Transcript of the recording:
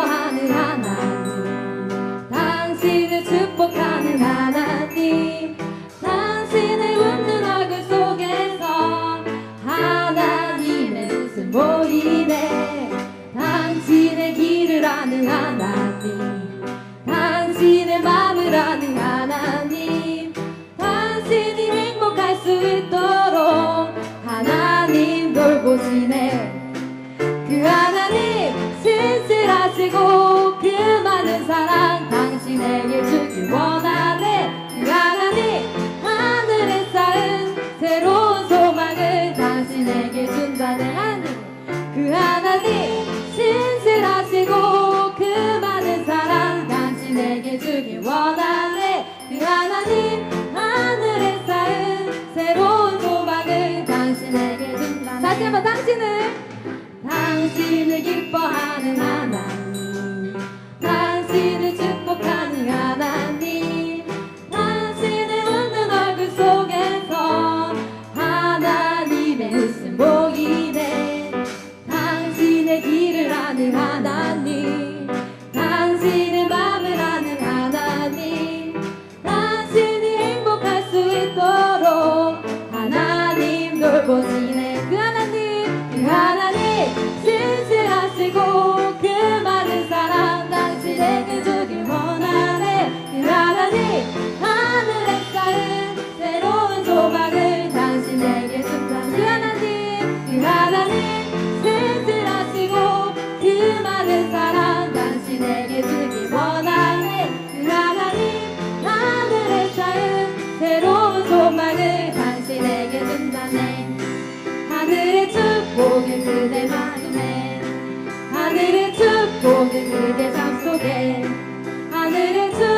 기뻐하는 하나님 당신을 축복하는 하나님 당신의 웃는 얼굴 속에서 하나님의 웃음 보이네. 당신의 길을 아는 하나님 당신의 마음을 아는 하나님 주길 원하네 그 하나님 하늘에 쌓은 새로운 소망을 당신에게 준다네 하나님 그 하나님 신실하시고 그 많은 사랑 당신에게 주길 원하네. 그 하나님 하늘에 쌓은 새로운 소망을 당신에게 준다 다시 한번 당신을 당신을 기 돌보시네 그 하나님 그 하나님 신실하시고 그 많은 사랑 당신에게 주길 원하네. 그 하나님 하늘에 쌓은 새로운 소망을 당신에게 준다. 그 하나님 그 하나님 신실하시고 그 많은 사랑 축복을 그대 마음에 하늘의 축복을 그대 삶 속에 하늘의 축